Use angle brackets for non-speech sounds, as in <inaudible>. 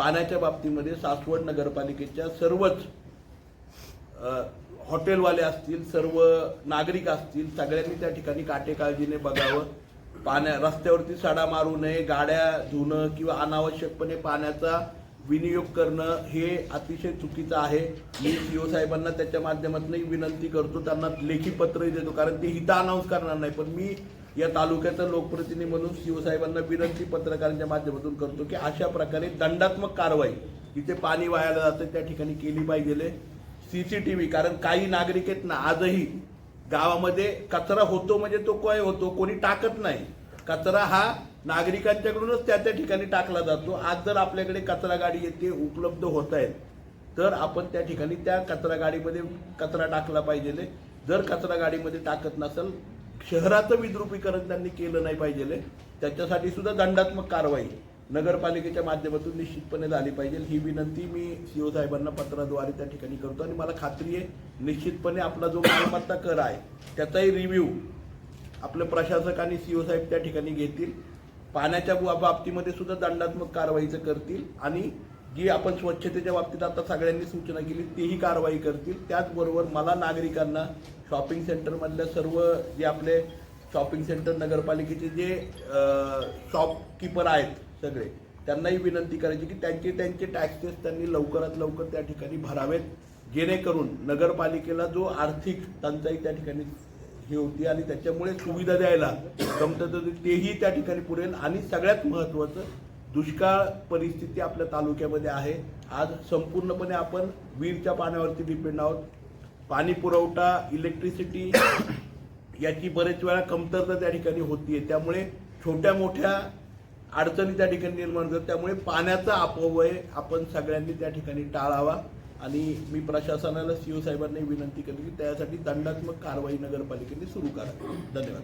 पाण्याच्या बाबतीमध्ये सासवड नगरपालिकेच्या सर्वच हॉटेलवाले असतील सर्व नागरिक असतील सगळ्यांनी त्या ठिकाणी काटेकाळजीने बघावं. पाण्या रस्त्यावरती सडा मारू नये गाड्या धुणं किंवा अनावश्यकपणे पाण्याचा विनियोग करणं हे अतिशय चुकीचं आहे. मी सीओ साहेबांना त्याच्या माध्यमातूनही विनंती करतो त्यांना लेखी पत्रही देतो कारण ते हिता अनाऊन्स करणार नाही. पण मी या तालुक्याचा लोकप्रतिनिधी म्हणून शिवसाहेबांना विनंती पत्रकारांच्या माध्यमातून करतो की अशा प्रकारे दंडात्मक कारवाई जिथे पाणी वायाला जातं त्या ठिकाणी केली पाहिजे. व्ही कारण काही नागरिक आहेत ना आजही गावामध्ये कचरा होतो म्हणजे तो काय होतो कोणी टाकत नाही. कचरा हा नागरिकांच्याकडूनच त्या त्या ठिकाणी टाकला जातो. आज जर आपल्याकडे कचरा गाडी येते उपलब्ध होत आहेत तर आपण त्या ठिकाणी त्या कचरा गाडीमध्ये कचरा टाकला पाहिजे. जर कचरा गाडीमध्ये टाकत नसेल शहराचं विद्रुपीकरण त्यांनी केलं नाही पाहिजे त्याच्यासाठी सुद्धा दंडात्मक कारवाई नगरपालिकेच्या माध्यमातून निश्चितपणे झाली पाहिजे. ही विनंती मी सीओ साहेबांना पत्राद्वारे त्या ठिकाणी करतो आणि मला खात्री आहे निश्चितपणे आपला जो मालमत्ता कर आहे त्याचाही रिव्ह्यू आपले प्रशासक आणि सीओ साहेब त्या ठिकाणी घेतील. पाण्याच्या बा- बाबतीमध्ये सुद्धा दंडात्मक कारवाईचं करतील आणि जी आपण स्वच्छतेच्या बाबतीत आता सगळ्यांनी सूचना केली तेही कारवाई करतील. त्याचबरोबर मला नागरिकांना शॉपिंग सेंटरमधल्या सर्व जे आपले शॉपिंग सेंटर नगरपालिकेचे जे शॉपकीपर आहेत सगळे त्यांनाही विनंती करायची की त्यांचे त्यांचे टॅक्सेस त्यांनी लवकरात लवकर त्या ठिकाणी भरावेत जेणेकरून नगरपालिकेला जो आर्थिक टंचाई त्या ठिकाणी हे होती आणि त्याच्यामुळे सुविधा द्यायला जमतं तेही त्या ठिकाणी पुरेल. आणि सगळ्यात महत्त्वाचं दुष्काळ परिस्थिती आपल्या तालुक्यामध्ये आहे. आज संपूर्णपणे आपण वीरच्या पाण्यावरती डिपेंड आहोत. पाणी पुरवठा इलेक्ट्रिसिटी <coughs> याची बरेच वेळा कमतरता त्या ठिकाणी होती आहे त्यामुळे छोट्या मोठ्या अडचणी त्या ठिकाणी निर्माण होतात त्यामुळे पाण्याचा अपव्यय आपण सगळ्यांनी त्या ठिकाणी टाळावा. आणि मी प्रशासनाला सीओ साहेबांनी विनंती केली की त्यासाठी दंडात्मक कारवाई नगरपालिकेने सुरू करावी धन्यवाद.